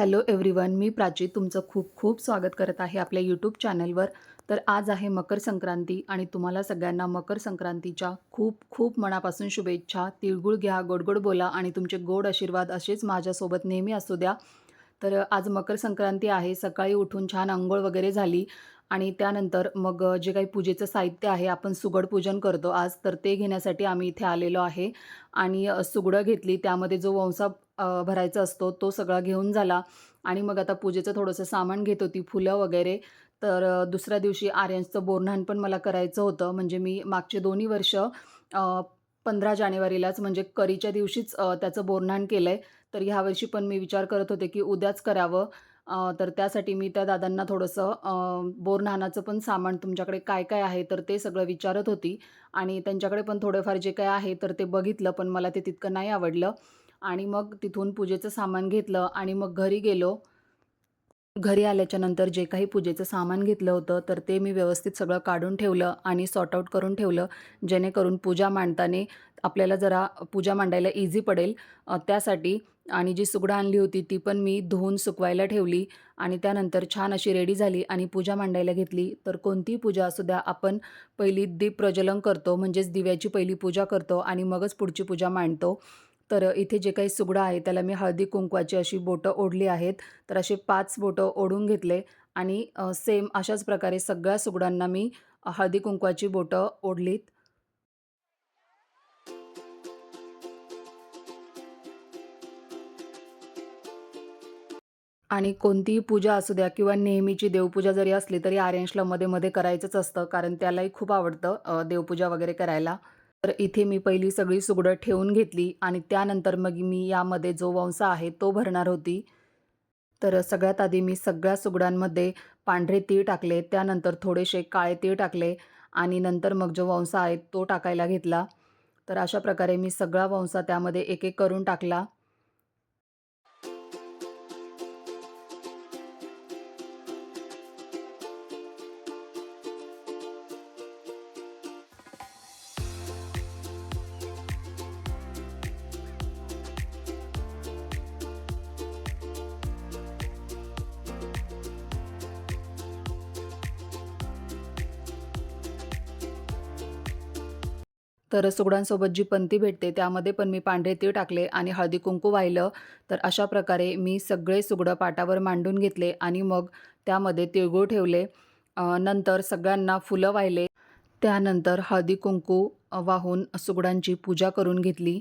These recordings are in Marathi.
हॅलो एव्हरीवन मी प्राची तुमचं खूप खूप स्वागत करत आहे आपल्या यूट्यूब चॅनलवर. तर आज आहे मकर संक्रांती आणि तुम्हाला सगळ्यांना मकर संक्रांतीच्या खूप खूप मनापासून शुभेच्छा. तिळगुळ घ्या गोडगोड बोला आणि तुमचे गोड आशीर्वाद असेच माझ्यासोबत नेहमी असू द्या. तर आज मकर संक्रांती आहे सकाळी उठून छान आंघोळ वगैरे झाली आणि त्यानंतर मग जे काही पूजेचं साहित्य आहे आपण सुगड पूजन करतो आज. तर ते घेण्यासाठी आम्ही इथे आलेलो आहे आणि सुगडं घेतली. त्यामध्ये जो वंसा भरायचा असतो तो सगळा घेऊन झाला. आणि मग आता पूजेचं थोडंसं सामान घेत होती फुलं वगैरे. तर दुसऱ्या दिवशी आर्यांचं बोरन्हाण पण मला करायचं होतं. म्हणजे मी मागचे दोन्ही वर्ष पंधरा जानेवारीलाच म्हणजे करीच्या दिवशीच त्याचं बोरन्हाण केलं आहे तर ह्यावर्षी पण मी विचार करत होते की उद्याच करावं. तर त्यासाठी मी त्या दादांना थोडंसं अ, बोरन्हाणाचं पण सामान तुमच्याकडे काय काय आहे तर ते सगळं विचारत होती. आणि त्यांच्याकडे पण थोडंफार जे काय आहे तर ते बघितलं पण मला ते तितकं नाही आवडलं. आणि मग तिथून पूजेचं सामान घेतलं आणि मग घरी गेलो. घरी आल्याच्यानंतर जे काही पूजेचं सामान घेतलं होतं तर ते मी व्यवस्थित सगळं काढून ठेवलं आणि सॉर्ट आऊट करून ठेवलं. जेणेकरून पूजा मांडताना आपल्याला जरा पूजा मांडायला इझी पडेल. त्यासाठी आणि जी सुगडं आणली होती ती पण मी धुवून सुकवायला ठेवली आणि त्यानंतर छान अशी रेडी झाली आणि पूजा मांडायला घेतली. तर कोणतीही पूजा असू द्या आपण पहिली दीप प्रज्वलन करतो म्हणजेच दिव्याची पहिली पूजा करतो आणि मगच पुढची पूजा मांडतो. तर इथे जे काही सुगडं आहे त्याला मी हळदी कुंकवाची अशी बोटं ओढली आहेत. तर असे पाच बोटं ओढून घेतले आणि सेम अशाच प्रकारे सगळ्या सुगडांना मी हळदी कुंकवाची बोटं ओढलीत. आणि कोणतीही पूजा असू द्या किंवा नेहमीची देवपूजा जरी असली तरी आर्यांशला मध्ये मध्ये करायचंच असतं कारण त्यालाही खूप आवडतं देवपूजा वगैरे करायला. तर इथे मी पहिली सगळी सुगडं ठेवून घेतली आणि त्यानंतर मग मी यामध्ये जो वंसा आहे तो भरणार होती. तर सगळ्यात आधी मी सगळ्या सुगड्यांमध्ये पांढरे तीळ टाकले त्यानंतर थोडेसे काळे तीळ टाकले आणि नंतर मग जो वंसा आहे तो टाकायला घेतला. तर अशा प्रकारे मी सगळा वंसा त्यामध्ये एक एक करून टाकला. तर सुगडांसोबत जी पंती भेटते त्यामध्ये पण मी पांढरे तीळ टाकले आणि हळदी कुंकू वाहिलं. तर अशा प्रकारे मी सगळे सुगडं पाटावर मांडून घेतले आणि मग त्यामध्ये तिळगुळ ठेवले. नंतर सगळ्यांना फुलं वाहिले. त्यानंतर हळदी कुंकू वाहून सुगडांची पूजा करून घेतली.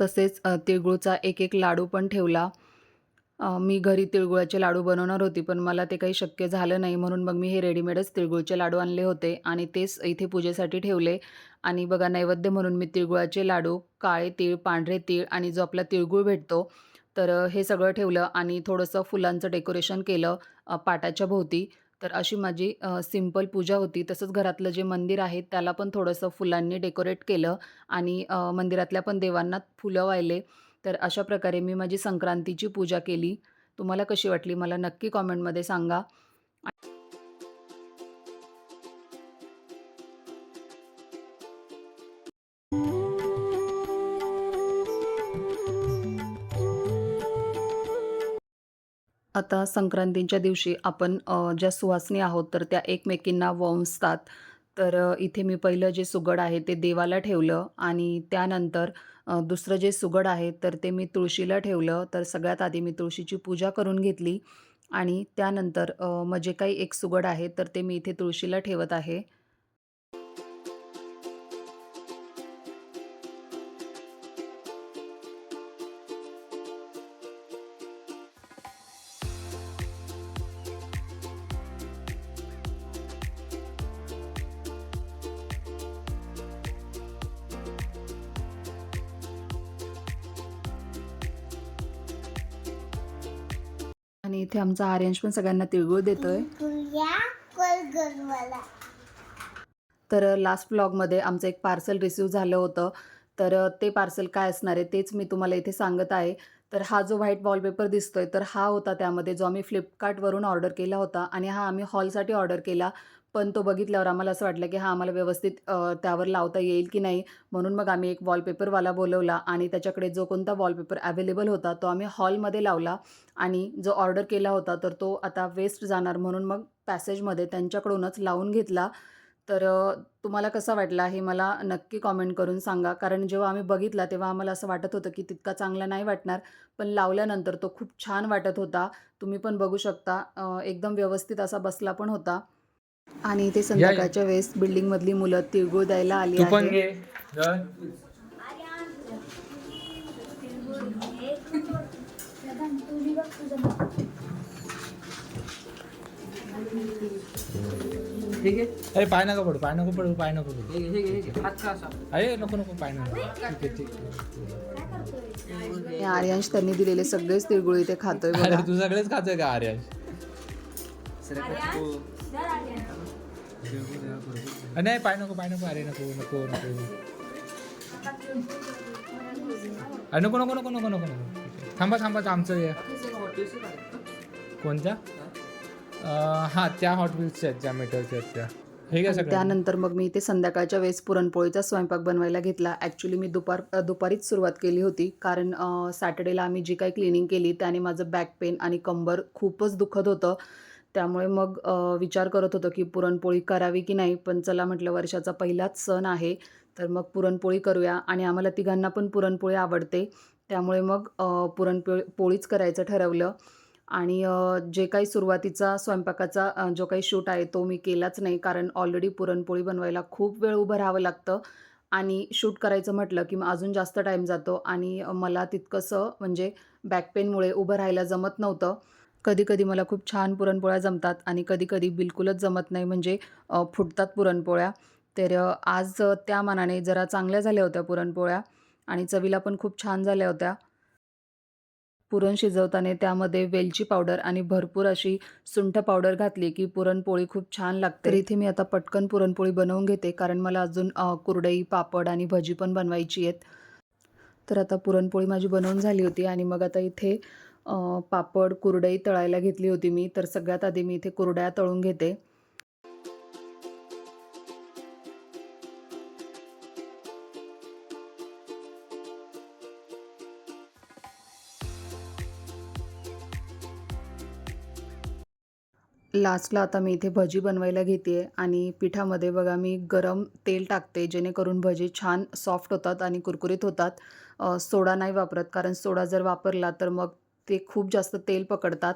तसेच तिळगुळचा एक एक लाडू पण ठेवला. मी घरी तिळगुळाचे लाडू बनवणार होती पण मला ते काही शक्य झालं नाही म्हणून मग मी हे रेडीमेडच तिळगुळचे लाडू आणले होते आणि तेच इथे पूजेसाठी ठेवले. आणि बघा नैवेद्य म्हणून मी तिळगुळाचे लाडू काळे तीळ पांढरे तीळ आणि जो आपला तिळगुळ भेटतो तर हे सगळं ठेवलं आणि थोडंसं फुलांचं डेकोरेशन केलं पाटाच्या भोवती. तर अशी माझी सिंपल पूजा होती. तसंच घरातलं जे मंदिर आहे त्याला पण थोडंसं फुलांनी डेकोरेट केलं आणि मंदिरातल्या पण देवांना फुलं वाहिले. तर अशा प्रकारे मी माझी संक्रांतीची पूजा केली. तुम्हाला कशी वाटली? मला नक्की कॉमेंटमध्ये सांगा. आता संक्रांतीच्या दिवशी आपण ज्या सुवासनी आहोत तर त्या एकमेकींना वंसतात तर इथे मी पहिलं जे सुगड आहे ते देवाला ठेवलं आणि त्यानंतर दुसरं जे सुगड आहे तर ते मी तुळशीला ठेवलं. तर सगळ्यात आधी मी तुळशीची पूजा करून घेतली आणि त्यानंतर म्हणजे मग जे काही एक सुगड आहे तर ते मी इथे तुळशीला ठेवत आहे. आणि इथे आमचा आर्यांश पण सगळ्यांना तिळगुळ देतोय. तर लास्ट ब्लॉगमध्ये आमचं एक पार्सल रिसीव झालं होतं. तर ते पार्सल काय असणार आहे तेच मी तुम्हाला इथे सांगत आहे. तर हा जो व्हाईट वॉलपेपर दिसतोय तर हा होता त्यामध्ये जो आम्ही फ्लिपकार्टवरून ऑर्डर केला होता. आणि हा आम्ही हॉलसाठी ऑर्डर केला. पण तो बघितल्यावर आम्हाला असं वाटलं की हा आम्हाला व्यवस्थित त्यावर लावता येईल की नाही? म्हणून मग आम्ही एक वॉलपेपरवाला बोलवला आणि त्याच्याकडे जो कोणता वॉलपेपर अवेलेबल होता तो आम्ही हॉलमध्ये लावला आणि जो ऑर्डर केला होता तर तो आता वेस्ट जाणार म्हणून मग पॅसेजमध्ये त्यांच्याकडूनच लावून घेतला. तर तुम्हाला कसा वाटला हे मला नक्की कॉमेंट करून सांगा. कारण जेव्हा आम्ही बघितला तेव्हा आम्हाला असं वाटत होतं की तितका चांगला नाही वाटणार पण लावल्यानंतर तो खूप छान वाटत होता. तुम्ही पण बघू शकता एकदम व्यवस्थित असा बसला पण होता. आणि इथे संध्याकाळच्या वेळेस बिल्डिंगमधली मुलं तिळगुळ द्यायला आली तू पण घे. आहे अरे पाय नका पडू पाय नको पडू पाय नको पडू. हे हे हे अरे नको नको पाय नको. ठीक आहे ठीक आहे. आणि आर्यांश त्यांनी दिलेले सगळेच तिळगुळ इथे खातोय अरे तू सगळेच खातोय का आर्यन अरे नाही पाय नको पाय नको अरे नको नको नको. अरे नको नको नको नको नको. नको. थांबा थांबा आमचं हे. कोणत्या? हा त्या हॉट व्हील्सच्या आहेत ज्या मेटलच्या आहेत त्या. त्यानंतर मग मी इथे संध्याकाळच्या वेळेस पुरणपोळीचा स्वयंपाक बनवायला घेतला. ॲक्च्युली मी दुपार दुपारीच सुरुवात केली होती. कारण सॅटर्डेला आम्ही जी काही क्लिनिंग केली त्याने माझं बॅक पेन आणि कंबर खूपच दुखत होतं. त्यामुळे मग विचार करत होतो की पुरणपोळी करावी की नाही पण चला म्हटलं वर्षाचा पहिलाच सण आहे तर मग पुरणपोळी करूया. आणि आम्हाला तिघांना पण पुरणपोळी आवडते. त्यामुळे मग पुरणपोळी पोळीच करायचं ठरवलं. आणि जे काही सुरुवातीचा स्वयंपाकाचा जो काही शूट आहे तो मी केलाच नाही कारण ऑलरेडी पुरणपोळी बनवायला खूप वेळ उभं राहावं लागतं. आणि शूट करायचं म्हटलं की मग अजून जास्त टाईम जातो. आणि मला तितकंसं म्हणजे बॅक पेनमुळे उभं राहायला जमत नव्हतं. कधीकधी मला खूप छान पुरणपोळ्या जमतात आणि कधी कधी बिलकुलच जमत नाही म्हणजे फुटतात पुरणपोळ्या. तर आज त्या मानाने जरा चांगल्या झाल्या होत्या पुरणपोळ्या आणि चवीला पण खूप छान झाल्या होत्या. पुरण शिजवताना त्यामध्ये वेलची पावडर आणि भरपूर अशी सुंठ पावडर घातली की पुरणपोळी खूप छान लागते. तर इथे मी आता पटकन पुरणपोळी बनवून घेते कारण मला अजून कुरडई पापड आणि भजी पण बनवायची आहेत. तर आता पुरणपोळी माझी बनवून झाली होती आणि मग आता इथे पापड कुरडई तळायला घेतली होती मी तर सगळ्यात आधी मी इथे कुरड्या तळून घेते. लास्टला आता मी इथे भजी बनवायला घेते आणि पिठामध्ये बघा मी गरम तेल टाकते जेणेकरून भजी छान सॉफ्ट होतात आणि कुरकुरीत होतात. सोडा नाही वापरत कारण सोडा जर वापरला तर मग ते खूप जास्त तेल पकडतात.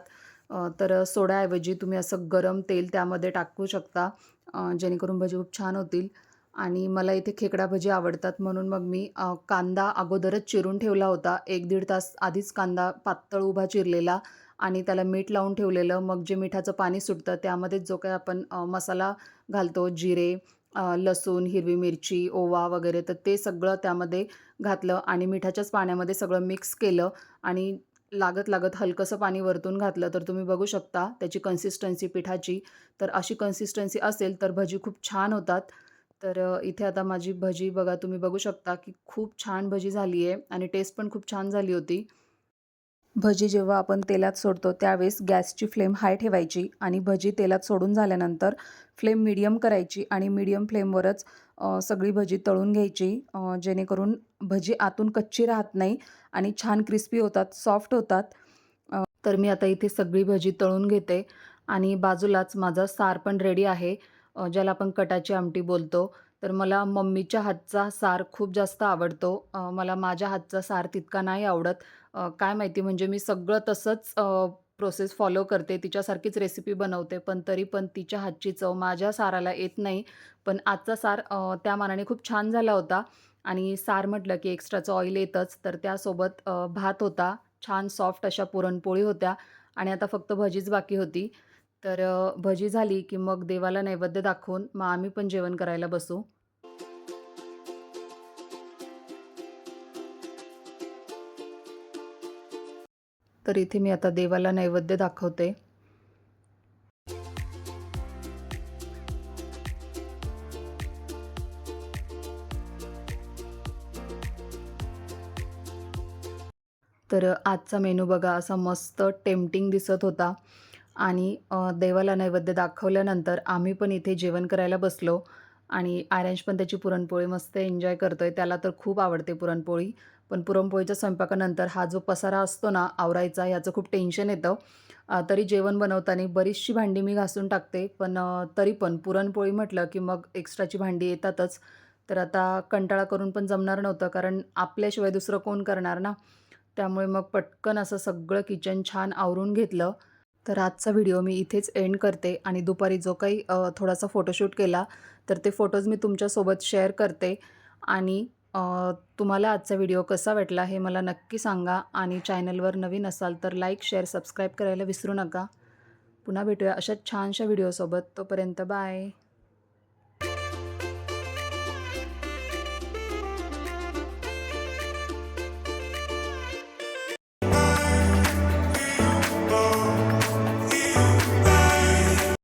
तर सोड्याऐवजी तुम्ही असं गरम तेल त्यामध्ये टाकू शकता जेणेकरून भजी खूप छान होतील. आणि मला इथे खेकडा भजी आवडतात म्हणून मग मी कांदा अगोदरच चिरून ठेवला होता. एक दीड तास आधीच कांदा पातळ उभा चिरलेला आणि त्याला मीठ लावून ठेवलेलं. मग जे मिठाचं पाणी सुटतं त्यामध्ये जो काही आपण मसाला घालतो जिरे लसूण हिरवी मिरची ओवा वगैरे तर ते सगळं त्यामध्ये घातलं आणि मिठाच्याच पाण्यामध्ये सगळं मिक्स केलं आणि लागत लागत हलकंसं पाणी वरतून घातलं तर तुम्ही बघू शकता त्याची कन्सिस्टन्सी पिठाची. तर अशी कन्सिस्टन्सी असेल तर भजी खूप छान होतात. तर इथे आता माझी भजी बघा तुम्ही बघू शकता की खूप छान भजी झाली आहे आणि टेस्ट पण खूप छान झाली होती. भजी जेव्हा आपण तेलात सोडतो त्यावेळेस गॅसची फ्लेम हाय ठेवायची आणि भजी तेलात सोडून झाल्यानंतर फ्लेम मीडियम करायची आणि मीडियम फ्लेमवरच सगळी भजी तळून घ्यायची जेणेकरून भजी आतून कच्ची राहत नाही आणि छान क्रिस्पी होतात सॉफ्ट होतात. तर मी आता इथे सगळी भजी तळून घेते आणि बाजूलाच माझा सार पण रेडी आहे ज्याला आपण कटाची आमटी बोलतो. तर मला मम्मीच्या हातचा सार खूप जास्त आवडतो. मला माझ्या हातचा सार तितका नाही आवडत. अ, काय माहिती म्हणजे मी सगळं तसंच प्रोसेस फॉलो करते तिच्यासारखीच रेसिपी बनवते पण तरी पण तिच्या हातची चव माझ्या साराला येत नाही. पण आजचा सार अ, त्या मानाने खूप छान झाला होता आणि सार म्हटलं की एक्स्ट्राचं ऑइल येतंच तर त्यासोबत अ, भात होता छान सॉफ्ट अशा पुरणपोळी होत्या आणि आता फक्त भजीच बाकी होती. तर अ, भजी झाली की मग देवाला नैवेद्य दाखवून मग आम्ही पण जेवण करायला बसू. तर इथे मी आता देवाला नैवेद्य दाखवते. तर आजचा मेनू बघा असा मस्त टेम्पटिंग दिसत होता. आणि देवाला नैवेद्य दाखवल्यानंतर आम्ही पण इथे जेवण करायला बसलो. आणि आरेंज पण त्याची पुरणपोळी मस्त एन्जॉय करतोय त्याला तर खूप आवडते पुरणपोळी. पण पुरणपोळीच्या स्वयंपाकानंतर हा जो पसारा असतो ना आवरायचा याचं खूप टेन्शन येतं. तरी जेवण बनवताना बरीचशी भांडी मी घासून टाकते. पण तरी पण पुरणपोळी म्हटलं की मग एक्स्ट्राची भांडी येतातच. तर आता कंटाळा करून पण जमणार नव्हतं कारण आपल्याशिवाय दुसरं कोण करणार ना? त्यामुळे मग पटकन असं सगळं किचन छान आवरून घेतलं. तर आजचा व्हिडिओ मी इथेच एंड करते आणि दुपारी जो काही थोडासा फोटोशूट केला तर ते फोटोज मी तुमच्यासोबत शेअर करते. आणि तुम्हाला आजचा व्हिडिओ कसा वाटला हे मला नक्की सांगा आणि चॅनलवर नवीन असाल तर लाईक शेअर सबस्क्राईब करायला विसरू नका. पुन्हा भेटूया अशा छानशा व्हिडिओसोबत. तोपर्यंत बाय.